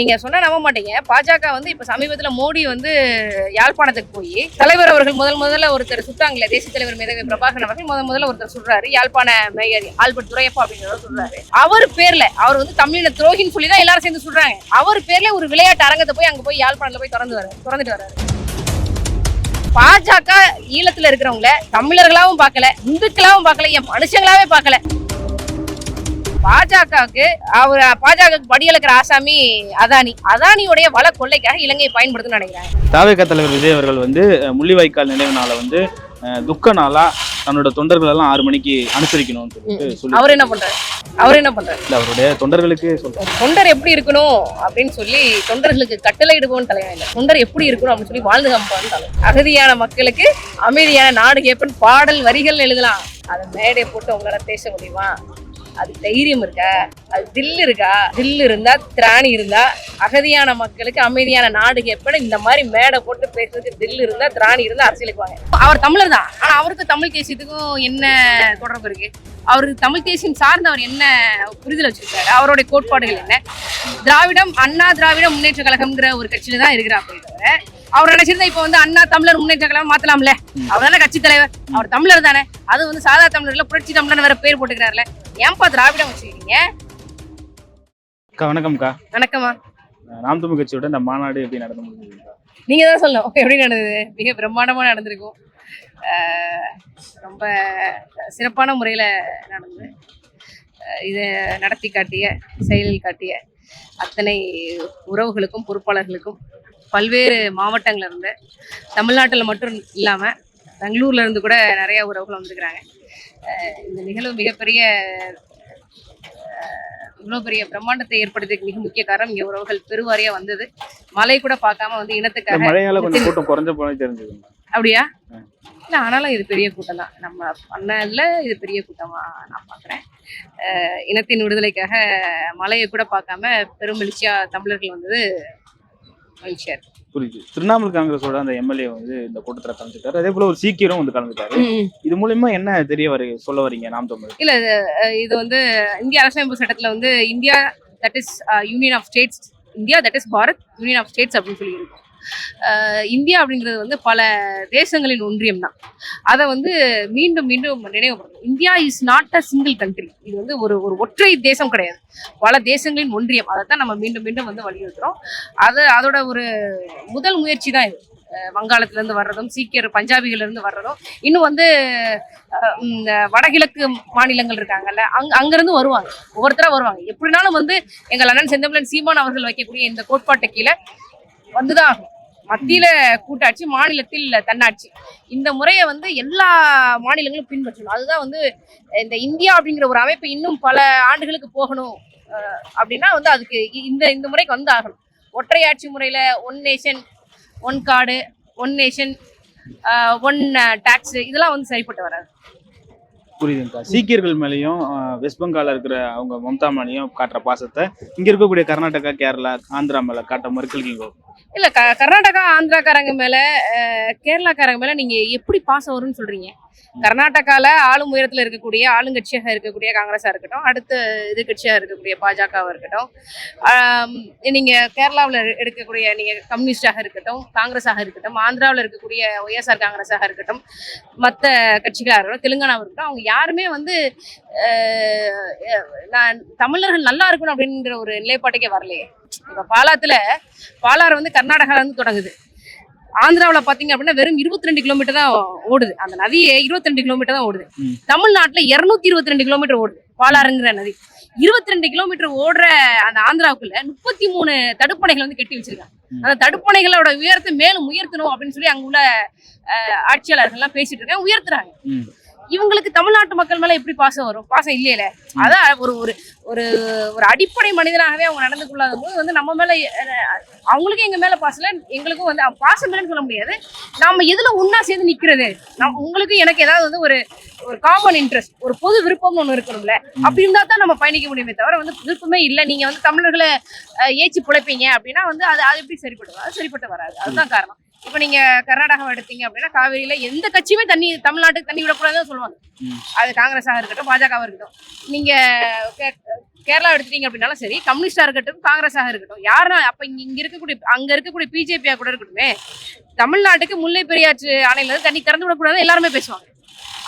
நீங்க சொன்னா நம்ப மாட்டீங்க. பாஜக வந்து இப்ப சமீபத்துல மோடி வந்து யாழ்ப்பாணத்துக்கு போய் தலைவர் அவர்கள் முதல் முதல்ல ஒருத்தர் சுட்டாங்களே தேசிய தலைவர் மேதவி பிரபாகரன் அவர்கள் முதல் முதல்ல ஒருத்தர் சொல்றாரு யாழ்ப்பாண மேயர் ஆல்பர்ட் துரையப்பா அப்படிங்கிறத சொல்றாரு. அவர் பேர்ல அவர் வந்து தமிழின துரோகின்னு சொல்லி தான் எல்லாரும் சேர்ந்து சொல்றாங்க. அவர் பேர்ல ஒரு விளையாட்டு அரங்கத்தை போய் அங்க போய் யாழ்ப்பாணத்துல போய் திறந்து வர திறந்துட்டு வர்றாரு. பாஜக ஈழத்துல இருக்கிறவங்கள தமிழர்களாவும் பார்க்கல இந்துக்களாவும் பார்க்கல என் மனுஷங்களாவே பார்க்கல. பாஜகவுக்கு அவர் பாஜக படியலுக்கிற ஆசாமி அதானி. அதானியுடைய வள கொள்ளைக்காக இலங்கையை பயன்படுத்துன்னு நினைக்கிறாங்க தாவேக தலைவர் விஜய் அவர்கள் வந்து முள்ளிவாய்க்கால் நினைவு நாளை வந்து துக்க நாளா தன்னோட தொண்டர்கள் எல்லாம் ஆறு மணிக்கு அனுசரிக்கணும்னு சொல்லிட்டு சொல்லி அவர் என்ன பண்றாரு? அவர் என்ன பண்றாரு? இல்ல, அவருடைய தொண்டர்களுக்கு சொல்றாரு தொண்டர் எப்படி இருக்கணும் அப்படின்னு சொல்லி தொண்டர்களுக்கு கட்டளை இடுவோம் தலைவன் இல்லை. தொண்டர் எப்படி இருக்கணும் அப்படின்னு சொல்லி வாழ்ந்து காமிப்பான்னு அகதியான மக்களுக்கு அமைதியான நாடு கேப்பன் பாடல் வரிகள் எழுதலாம். அதை மேடை போட்டு உங்களால பேச முடியுமா? அது தைரியம் இருக்கா? அது தில் இருக்கா? தில் இருந்தா திராணி இருந்தா அகதியான மக்களுக்கு அமைதியான நாடு கேட்பட இந்த மாதிரி மேடை போட்டு பேசுறதுக்கு தில் இருந்தா திராணி இருந்தா அரசியலுக்கு வாங்க. அவர் தமிழர் தான். ஆனா அவருக்கு தமிழ் தேசியத்துக்கும் என்ன தொடர்பு இருக்கு? அவருக்கு தமிழ் தேசியம் சார்ந்து அவர் என்ன புரிதல் வச்சிருக்காரு? அவருடைய கோட்பாடுகள் என்ன? திராவிடம் அண்ணா திராவிட முன்னேற்ற கழகம்ங்கிற ஒரு கட்சியில தான் இருக்கிறார் தவிர அவர் நினைச்சிருந்தா இப்ப வந்து அண்ணா தமிழர் முன்னேற்ற கழகம் மாத்தலாம்ல. அவர் தானே கட்சி தலைவர். அவர் தமிழர் தானே. அது வந்து சாதா தமிழர்ல புரட்சி தமிழர் வேற பேர் போட்டுக்கிறாருல. ஏன்பா திராவிடம் வச்சிருக்கீங்க அக்கா வணக்கம்க்கா. வணக்கம்மா. அஹ், நாம் தமிழ் கட்சியோட இந்த மாநாடு எப்படி நடந்து முடிஞ்சுதுக்கா? நீங்க தான் சொல்லணும் எப்படி நடந்தது? மிக பிரம்மாண்டமா நடந்திருக்கும். ரொம்ப சிறப்பான முறையில நடந்தது. இதை நடத்தி காட்டிய செயலில் காட்டிய அத்தனை உறவுகளுக்கும் பொறுப்பாளர்களுக்கும் பல்வேறு மாவட்டங்கள்ல இருந்து தமிழ்நாட்டில் மட்டும் இல்லாம பெங்களூர்ல இருந்து கூட நிறைய உறவுகள் வந்திருக்கிறாங்க. இந்த நிகழ்வு மிகப்பெரிய இவ்வளோ பெரிய பிரம்மாண்டத்தை ஏற்படுத்தியதுக்கு மிக முக்கிய காரணம் இங்க உறவுகள் பெருவாரியா வந்தது. மழை கூட பார்க்காம வந்து இனத்துக்காக மழையால கொஞ்சம் கூட்டம் குறைஞ்ச போனே அப்படியா. இல்ல ஆனாலும் இது பெரிய கூட்டம் தான். நம்ம பண்ணல இது பெரிய கூட்டமா நான் பாக்குறேன் அஹ் இனத்தின் விடுதலைக்காக மழையை கூட பார்க்காம பெருமகிழ்ச்சியா தமிழர்கள் வந்தது புரியுது. திரிணாமுல் காங்கிரஸோட அந்த எம்எல்ஏ வந்து இந்த கூட்டத்துல கலந்துட்டாரு. அதே போல ஒரு சீக்கிரம் வந்து கலந்துட்டாரு. இது மூலியமா என்ன தெரிய வர சொல்ல வரீங்க நாம் தமிழ்? இல்ல இது, வந்து இந்திய அரசியலமைப்பு சட்டத்துல வந்து India that is union of states India that is Bharat union of states அப்படின்னு சொல்லி இருக்கும் இந்தியா அப்படிங்கிறது வந்து பல தேசங்களின் ஒன்றியம் தான். அதை வந்து மீண்டும் மீண்டும் நினைவுபடுத்தும் India is not a single country இது வந்து ஒரு ஒரு ஒற்றை தேசம் கிடையாது. பல தேசங்களின் ஒன்றியம். அதை தான் நம்ம மீண்டும் மீண்டும் வந்து வலியுறுத்துறோம். அது அதோட ஒரு முதல் முயற்சி தான் இது. வங்காளத்திலேருந்து வர்றதும் சீக்கியர் பஞ்சாபிகளிலேருந்து வர்றதும். இன்னும் வந்து இந்த வடகிழக்கு மாநிலங்கள் இருக்காங்கல்ல அங் அங்கேருந்து வருவாங்க. ஒவ்வொருத்தராக வருவாங்க. எப்படினாலும் வந்து எங்கள் அண்ணன் செந்தமிழன் சீமான் அவர்கள் வைக்கக்கூடிய இந்த கோட்பாட்டு கீழே வந்துதான் ஆகும். மத்தியில கூட்டாட்சி மாநிலத்தில் தன்னாட்சி. இந்த முறையை வந்து எல்லா மாநிலங்களும் பின்பற்றணும். அதுதான் வந்து இந்த இந்தியா அப்படிங்கிற ஒரு அமைப்பு இன்னும் பல ஆண்டுகளுக்கு போகணும் அப்படின்னா வந்து அதுக்கு இந்த இந்த முறைக்கு வந்து ஆகணும் ஒற்றையாட்சி முறையில one nation one card one nation one tax இதெல்லாம் வந்து சரிப்பட்டு வராது. புரியுதுங்கக்கா சீக்கியர்கள் மேலேயும் வெஸ்ட் பெங்காலில் இருக்கிற அவங்க மம்தா மேலேயும் காட்டுற பாசத்தை இங்கே இருக்கக்கூடிய கர்நாடகா கேரளா ஆந்திரா மேலே காட்ட மறுக்கீங்க இல்ல க கர்நாடகா ஆந்திராக்காரங்க மேல கேரளாக்காரங்க மேல நீங்க எப்படி பாசம் வரும்னு சொல்றீங்க? கர்நாடகால ஆளும் உயரத்துல இருக்கக்கூடிய ஆளுங்கட்சியாக இருக்கக்கூடிய காங்கிரஸா இருக்கட்டும் அடுத்த எதிர்கட்சியா இருக்கக்கூடிய பாஜகவா இருக்கட்டும் நீங்க கேரளாவில் எடுக்கக்கூடிய நீங்க கம்யூனிஸ்டாக இருக்கட்டும் காங்கிரஸாக இருக்கட்டும் ஆந்திராவில் இருக்கக்கூடிய ஒய்எஸ்ஆர் காங்கிரஸாக இருக்கட்டும் மற்ற கட்சிகளாக இருக்கட்டும் தெலுங்கானாவாக இருக்கட்டும் அவங்க யாருமே வந்து நான் தமிழர்கள் நல்லா இருக்கணும் அப்படிங்கிற ஒரு நிலைப்பாட்டுக்கே வரலையே. இப்ப பாலாத்துல பாலாறு வந்து கர்நாடகால இருந்து தொடங்குது. ஆந்திராவுல பாத்தீங்க அப்படின்னா வெறும் இருபத்தி ரெண்டு கிலோமீட்டர் தான் ஓடுது. அந்த நதியே இருபத்தி ரெண்டு கிலோமீட்டர் தான் ஓடுது. தமிழ்நாட்டுல இருநூத்தி இருபத்தி ரெண்டு கிலோமீட்டர் ஓடுது பாலாறுங்கிற நதி. இருபத்தி ரெண்டு கிலோமீட்டர் ஓடுற அந்த ஆந்திராவுக்குள்ள முப்பத்தி மூணு தடுப்பணைகள் வந்து கட்டி வச்சிருக்காங்க. அந்த தடுப்பணைகளோட உயரத்தை மேலும் உயர்த்தணும் அப்படின்னு சொல்லி அங்க உள்ள அஹ், ஆட்சியாளர்கள் எல்லாம் பேசிட்டு இருக்காங்க. உயர்த்துறாங்க. இவங்களுக்கு தமிழ்நாட்டு மக்கள் மேல எப்படி பாசம் வரும்? பாசம் இல்லையில. அதான் ஒரு ஒரு ஒரு ஒரு அடிப்படை மனிதனாகவே அவங்க நடந்து கொள்ளாத போது வந்து நம்ம மேல அவங்களுக்கும் எங்க மேல பாசம் எங்களுக்கும் வந்து பாசம் இல்லைன்னு சொல்ல முடியாது. நாம எதுல ஒன்னா சேர்ந்து நிக்கிறது? நம் உங்களுக்கும் எனக்கு ஏதாவது வந்து ஒரு ஒரு காமன் இன்ட்ரெஸ்ட் ஒரு பொது விருப்பம்னு ஒண்ணு இருக்கணும்ல. அப்படி இருந்தா தான் நம்ம பயணிக்க முடியுமே தவிர வந்து விருப்பமே இல்லை. நீங்க வந்து தமிழர்களை ஏச்சி பிழைப்பீங்க அப்படின்னா வந்து அது அது எப்படி சரிப்பட்டு அது சரிப்பட்டு வராது. அதுதான் காரணம். இப்ப நீங்க கர்நாடகாவை எடுத்தீங்க அப்படின்னா காவிரியில எந்த கட்சியுமே தண்ணி தமிழ்நாட்டுக்கு தண்ணி விடக்கூடாதுன்னு சொல்லுவாங்க. அது காங்கிரஸாக இருக்கட்டும் பாஜகவாக இருக்கட்டும். நீங்க கேரளா எடுத்துட்டீங்க அப்படின்னாலும் சரி கம்யூனிஸ்டா இருக்கட்டும் காங்கிரஸாக இருக்கட்டும் யாருனா அப்ப இங்க இருக்கக்கூடிய அங்க இருக்கக்கூடிய பிஜேபியா கூட இருக்கட்டுமே தமிழ்நாட்டுக்கு முல்லை பெரியாற்று அணையில தண்ணி திறந்து விடக்கூடாது எல்லாருமே பேசுவாங்க.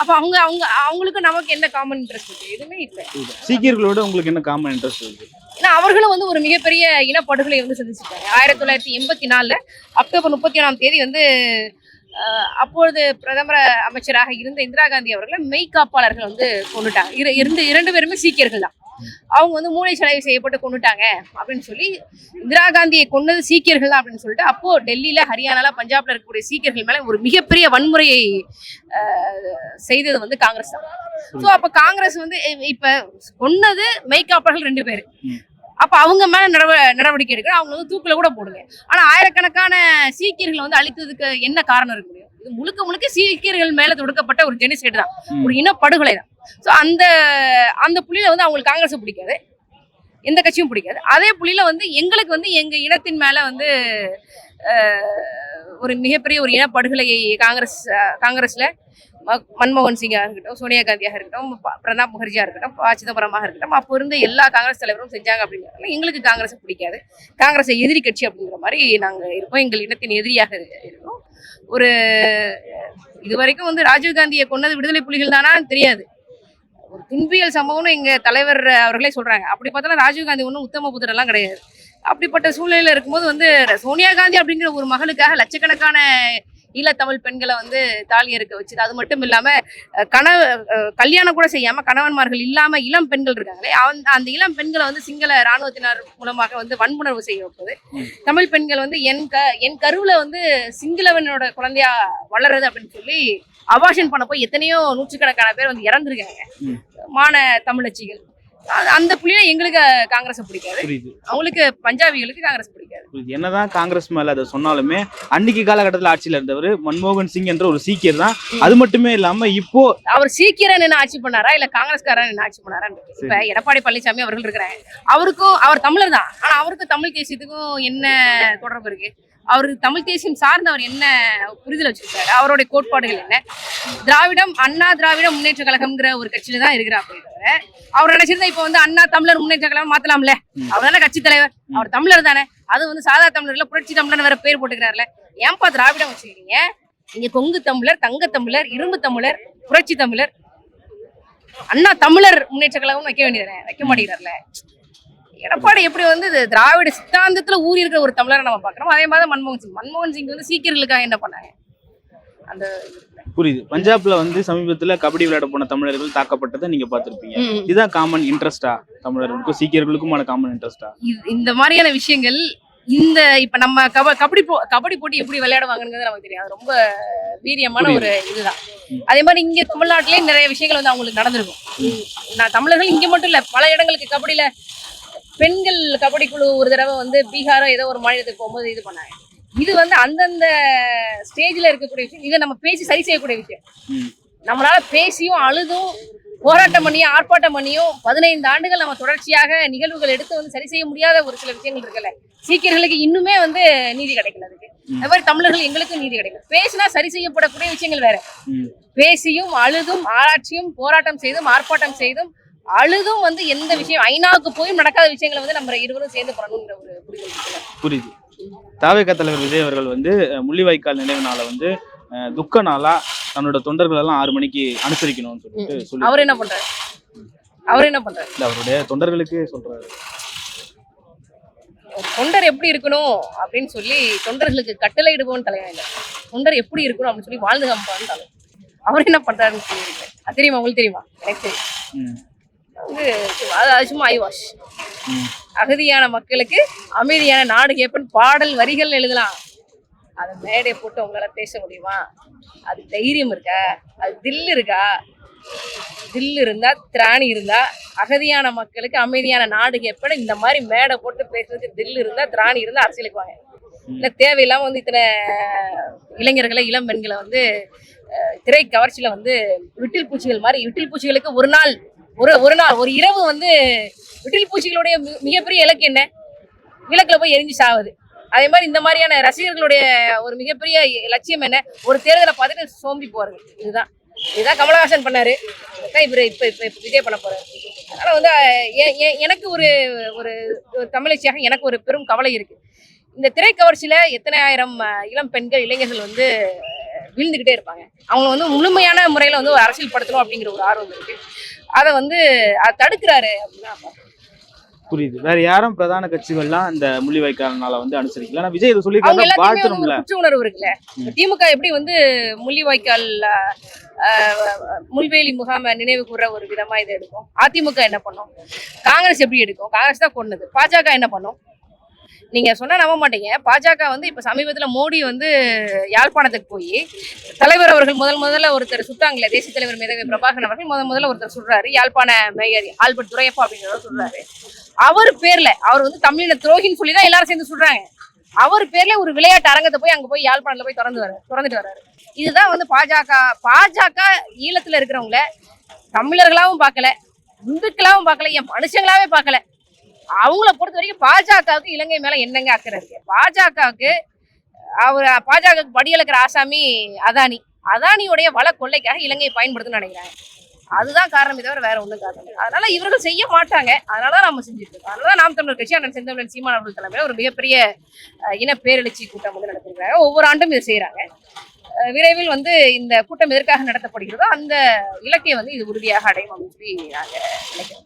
அப்ப அவங்க அவங்க அவங்களுக்கு நமக்கு என்ன காமன் இன்ட்ரெஸ்ட் இருக்கு? எதுவுமே இல்லை. சீக்கியர்களோட உங்களுக்கு என்ன காமன் இன்ட்ரெஸ்ட் இருக்கு? ஏன்னா அவர்களும் வந்து ஒரு மிகப்பெரிய இனப்படுகொலை வந்து சந்திச்சிருக்காங்க. ஆயிரத்தி தொள்ளாயிரத்தி எண்பத்தி நாலுல அக்டோபர் முப்பத்தி ஒன்றாம் தேதி வந்து அப்பொழுது பிரதமர அமைச்சராக இருந்த இந்திரா காந்தி அவர்களை மெய்காப்பாளர்கள் வந்து கொண்டுட்டாங்க. இரு இரண்டு இரண்டு பேருமே சீக்கியர்கள் தான். அவங்க வந்து மூளை செலவு செய்யப்பட்டு கொண்டுட்டாங்க அப்படின்னு சொல்லி இந்திரா காந்தியை கொன்னது சீக்கியர்கள் தான் அப்படின்னு சொல்லிட்டு அப்போ டெல்லியில ஹரியானால பஞ்சாப்ல இருக்கக்கூடிய சீக்கியர்கள் மேல ஒரு மிகப்பெரிய வன்முறையை செய்தது வந்து காங்கிரஸ் தான். ஸோ அப்போ காங்கிரஸ் வந்து இப்போ இப்ப கொன்னது மெய்காப்பாளர்கள் ரெண்டு பேர். அப்ப அவங்க மேல நடவ நடவடிக்கை எடுக்கணும். அவங்க வந்து தூக்குல கூட போடுங்க. ஆனா ஆயிரக்கணக்கான சீக்கியர்களை வந்து அழித்ததுக்கு என்ன காரணம் இருக்க முடியும்? இது முழுக்க முழுக்க சீக்கியர்கள் மேல தொடுக்கப்பட்ட ஒரு ஜெனிசைடு தான். ஒரு இனப்படுகொலை தான். ஸோ அந்த அந்த புள்ளியில வந்து அவங்களுக்கு காங்கிரஸ் பிடிக்காது. எந்த கட்சியும் பிடிக்காது. அதே புள்ளியில வந்து எங்களுக்கு வந்து எங்க இனத்தின் மேல வந்து ஒரு மிகப்பெரிய ஒரு இனப்படுகொலையை காங்கிரஸ் காங்கிரஸ்ல மன்மோகன் சிங்காக இருக்கட்டும் சோனியா காந்தியாக இருக்கட்டும் ப- பிரணாப் முகர்ஜியாக இருக்கட்டும் ப சிதம்பரமாக இருக்கட்டும் அப்போ இருந்த எல்லா காங்கிரஸ் தலைவரும் செஞ்சாங்க அப்படிங்கிறதுனால எங்களுக்கு காங்கிரஸை பிடிக்காது. காங்கிரஸை எதிரி கட்சி அப்படிங்கிற மாதிரி நாங்கள் இருப்போம் எங்கள் இனத்தின் எதிரியாக இருக்கோம். ஒரு இது வரைக்கும் வந்து ராஜீவ் காந்தியை விடுதலை புலிகள் தானா தெரியாது. ஒரு துன்பியல் சம்பவம்னு எங்கள் தலைவர் அவர்களே சொல்கிறாங்க அப்படி பார்த்தாலும் ராஜீவ் காந்தி ஒன்றும் உத்தம புத்திரெல்லாம் கிடையாது. அப்படிப்பட்ட சூழ்நிலையில் இருக்கும்போது வந்து சோனியா காந்தி அப்படிங்கிற ஒரு மகளுக்காக லட்சக்கணக்கான ஈழத்தமிழ் பெண்களை வந்து தாலி இருக்க வச்சுது அது மட்டும் இல்லாம அஹ், கணவ கல்யாணம் கூட செய்யாம கணவன்மார்கள் இல்லாம இளம் பெண்கள் இருக்காங்களே அந்த அந்த இளம் பெண்களை வந்து சிங்கள ராணுவத்தினர் மூலமாக வந்து வன்புணர்வு செய்ய வைப்பது. தமிழ் பெண்கள் வந்து என் க என் கருவுல வந்து சிங்களவனோட குழந்தையா வளருது அப்படின்னு சொல்லி அபாஷன் பண்ண போய் எத்தனையோ நூற்றுக்கணக்கான பேர் வந்து இறந்துருக்காங்க. மான தமிழச்சிகள். அந்த புள்ளியில எங்களுக்கு காங்கிரஸ் பிடிக்காது. அவங்களுக்கு பஞ்சாபிகளுக்கு காங்கிரஸ் பிடிக்காது. என்னதான் காங்கிரஸ் மேல அதை சொன்னாலுமே அன்னைக்கு காலகட்டத்தில் ஆட்சியில் இருந்தவர் மன்மோகன் சிங் என்ற ஒரு சீக்கியர் தான். அது மட்டுமே இல்லாம இப்போ அவர் சீக்கிரம் என்ன ஆட்சி பண்ணாரா இல்ல காங்கிரஸ்காரன் என்ன ஆட்சி பண்ணாரான்னு இப்ப எடப்பாடி பழனிசாமி அவர்கள் இருக்கிறாங்க. அவருக்கும் அவர் தமிழர் தான். ஆனா அவருக்கும் தமிழ் தேசியத்துக்கும் என்ன தொடர்பு இருக்கு? அவருக்கு தமிழ் தேசியம் சார்ந்து அவர் என்ன புரிதல் வச்சிருக்காரு? அவருடைய கோட்பாடுகள் என்ன? திராவிடம் அண்ணா திராவிட முன்னேற்ற கழகம்ங்கிற ஒரு கட்சியில தான் இருக்கிறாங்க தவிர அவர் நினைச்சிருந்தா இப்ப வந்து அண்ணா தமிழர் முன்னேற்ற கழகம் மாத்தலாம்ல. அவர் தானே கட்சி தலைவர். அவர் தமிழர் தானே. அது வந்து சாதா தமிழர்ல புரட்சி தமிழர் வேற பேர் போட்டுக்கிறாருல. ஏன்பா திராவிடம் வச்சுக்கிறீங்க? இங்க கொங்கு தமிழர் தங்க தமிழர் இரும்பு தமிழர் புரட்சி தமிழர் அண்ணா தமிழர் முன்னேற்ற கழகம் வைக்க வேண்டியதானே வைக்க மாட்டேங்கிறார்ல. எடப்பாடி எப்படி வந்து திராவிட சித்தாந்தத்துல ஊறி இருக்கிற ஒரு தமிழரை நம்ம பாக்குறோம் அதே மாதிரி மன்மோகன் சிங். மன்மோகன் சிங் வந்து சீக்கியர்களுக்காக என்ன பண்ணாங்க? அந்த புரியுது. பஞ்சாப்ல வந்து சமீபத்துல கபடி விளையாட போன தமிழர்கள் தாக்கப்பட்டதை நீங்க பார்த்திருப்பீங்க. ம். இதுதான் காமன் இன்ட்ரெஸ்டா தமிழர்களுக்கும் சீக்கியர்களுக்குமான காமன் இன்ட்ரெஸ்டா இந்த மாதிரியான விஷயங்கள் இந்த இப்ப நம்ம கப கபடி போ கபடி போட்டி எப்படி விளையாடுவாங்கங்கிறது நமக்கு தெரியும். அது ரொம்ப வீரியமான ஒரு இதுதான். அதே மாதிரி இங்க தமிழ்நாட்டிலேயே நிறைய விஷயங்கள் வந்து அவங்களுக்கு நடந்திருக்கும். நான் தமிழர்கள் இங்க மட்டும் இல்ல பல இடங்களுக்கு கபடியில பெண்கள் கபடி குழு ஒரு தடவை வந்து பீகாரோ ஏதோ ஒரு மாநிலத்துக்கு போகும்போது இது பண்ணாங்க இது வந்து அந்தந்த ஸ்டேஜ்ல இருக்கக்கூடிய விஷயம் இதை நம்ம பேசி சரி செய்யக்கூடிய விஷயம். நம்மளால பேசியும் அழுதும் போராட்டம் பண்ணியும் ஆர்ப்பாட்டம் பண்ணியும் பதினைந்து ஆண்டுகள் நம்ம தொடர்ச்சியாக நிகழ்வுகள் எடுத்து வந்து சரி செய்ய முடியாத ஒரு சில விஷயங்கள் இருக்குல்ல சீக்கியர்களுக்கு இன்னுமே வந்து நீதி கிடைக்கல அதுக்கு. அது மாதிரி தமிழர்கள் எங்களுக்கும் நீதி கிடைக்கல பேசினா சரி செய்யப்படக்கூடிய விஷயங்கள் வேற. பேசியும் அழுதும் ஆராய்ச்சியும் போராட்டம் செய்தும் ஆர்ப்பாட்டம் செய்தும் அழுதும் வந்து எந்த விஷயம் ஐநாவுக்கு போயும் நடக்காத விஷயங்களை வந்து நம்ம இருவரும் சேர்ந்து பண்ணணுங்கிற ஒரு புரிதல். புரியுது. தாவேக தலைவர் விஜய் அவர்கள் வந்து முள்ளிவாய்க்கால் நினைவு நாளை வந்து துக்க நாளா தன்னோட தொண்டர்கள் எல்லாம் ஆறு மணிக்கு அனுசரிக்கணும்னு சொல்லிட்டு சொல்லி அவர் என்ன பண்றாரு? அவர் என்ன பண்றாரு? இல்ல, அவருடைய தொண்டர்களுக்கு சொல்றாரு. தொண்டர் எப்படி இருக்கணும் அப்படின்னு சொல்லி தொண்டர்களுக்கு கட்டளை இடுபவன் தலைவன். இல்லை தொண்டர் எப்படி இருக்கணும் அப்படின்னு சொல்லி வாழ்ந்து காமிப்பான்னு தலைவன். அவர் என்ன பண்றாருன்னு சொல்லியிருக்கேன். தெரியுமா? உங்களுக்கு தெரியுமா? எனக்கு தெரியும். வந்து அது சும்மா ஐவாஷ் அகதியான மக்களுக்கு அமைதியான நாடு கேப்பன் பாடல் வரிகள் எழுதலாம். அதை மேடையை போட்டு உங்களால் பேச முடியுமா? அது தைரியம் இருக்கா? அது தில் இருக்கா? தில் இருந்தா திராணி இருந்தா அகதியான மக்களுக்கு அமைதியான நாடு கேப்பன் இந்த மாதிரி மேடை போட்டு பேசுறதுக்கு தில் இருந்தா திராணி இருந்தா அரசியலுக்கு வாங்க இல்லை தேவையில்லாமல் வந்து இத்தனை இளைஞர்களை இளம் பெண்களை வந்து திரை கவர்ச்சியில் வந்து விட்டில் பூச்சிகள் மாதிரி விட்டில் பூச்சிகளுக்கு ஒரு நாள் ஒரு ஒரு நாள் ஒரு இரவு வந்து விட்டில் பூச்சிகளுடைய மிகப்பெரிய இலக்கு என்ன? விளக்குல போய் எரிஞ்சு சாவுது. அதே மாதிரி இந்த மாதிரியான ரசிகர்களுடைய ஒரு மிகப்பெரிய லட்சியம் என்ன? ஒரு தேர்தலை பார்த்துட்டு சோம்பி போறது. இதுதான். இதுதான் கமலஹாசன் பண்ணாரு. இப்போ இவரு இப்ப இப்போ விஜய் பண்ண போறாரு. அதனால வந்து எனக்கு ஒரு ஒரு ஒரு தமிழச்சியாக எனக்கு ஒரு பெரும் கவலை இருக்கு. இந்த திரை கவர்ச்சியில எத்தனை ஆயிரம் இளம் பெண்கள் இளைஞர்கள் வந்து விழுந்துக்கிட்டே வீழ்ந்துகிட்டே இருப்பாங்க. அவங்க வந்து முழுமையான முறையில வந்து ஒரு அரசியல் படுத்தணும் அப்படிங்கிற ஒரு ஆர்வம் இருக்கு. அதை வந்து தடுக்கிறாரு அப்படின்னா புரியுது. வேற யாரும் பிரதான கட்சிகள்லாம் இந்த முள்ளிவாய்க்காலனால வந்து அனுசரிக்கல. ஆனா விஜய் இதை வாழ்த்தணும்ல ஒரு குற்ற உணர்வு இருக்குல்ல. திமுக எப்படி வந்து முள்ளிவாய்க்கால் முள்வேலி முகாம நினைவு கூற ஒரு விதமா இதை எடுக்கும்? அதிமுக என்ன பண்ணும்? காங்கிரஸ் எப்படி எடுக்கும்? காங்கிரஸ் தான் கொன்னது. பாஜக என்ன பண்ணும்? நீங்க சொன்னா நம்ப மாட்டீங்க. பாஜக வந்து இப்ப சமீபத்துல மோடி வந்து யாழ்ப்பாணத்துக்கு போய் தலைவர் அவர்கள் முதல் முதல்ல ஒருத்தர் சுட்டாங்களே தேசிய தலைவர் மேதவி பிரபாகரன் அவர்கள் முதல் முதல்ல ஒருத்தர் சொல்றாரு யாழ்ப்பாண மேயர் ஆல்பர்ட் துரையப்பா அப்படிங்கிறத சொல்றாரு அவர் பேர்ல அவர் வந்து தமிழின துரோகின்னு சொல்லி தான் எல்லாரும் சேர்ந்து சொல்றாங்க அவர் பேர்ல ஒரு விளையாட்டு அரங்கத்தை போய் அங்க போய் யாழ்ப்பாணத்துல போய் திறந்து வர திறந்துட்டு வர்றாரு. இதுதான் வந்து பாஜக பாஜக ஈழத்துல இருக்கிறவங்கள தமிழர்களாவும் பார்க்கல இந்துக்களாவும் பார்க்கல என் மனுஷங்களாவே பார்க்கல. அவங்கள பொறுத்த வரைக்கும் பாஜகவுக்கு இலங்கை மேல என்னங்க அக்கறை இருக்கு? பாஜகவுக்கு அவர் பாஜகவுக்கு படியளக்கிற ஆசாமி அதானி. அதானியுடைய வள கொள்ளைக்காக இலங்கையை பயன்படுத்தணும்னு நினைக்கிறாங்க. அதுதான் காரணமே தவிர வேற ஒண்ணும் காரணம் இல்லை. அதனால இவர்கள் செய்ய மாட்டாங்க. அதனால தான் நம்ம செஞ்சுட்டு இருக்கோம். அதனால தான் நாம் தமிழர் கட்சி அண்ணன் செந்தமிழன் சீமான் அவர்கள் தலைமையில ஒரு மிகப்பெரிய இன பேரெழுச்சி கூட்டம் வந்து நடத்திருக்காங்க ஒவ்வொரு ஆண்டும் இதை செய்யறாங்க விரைவில் வந்து இந்த கூட்டம் எதற்காக நடத்தப்படுகிறதோ அந்த இலக்கை வந்து இது உறுதியாக அடையும் அப்படின்னு சொல்லி நாங்கள் நினைக்கிறோம்.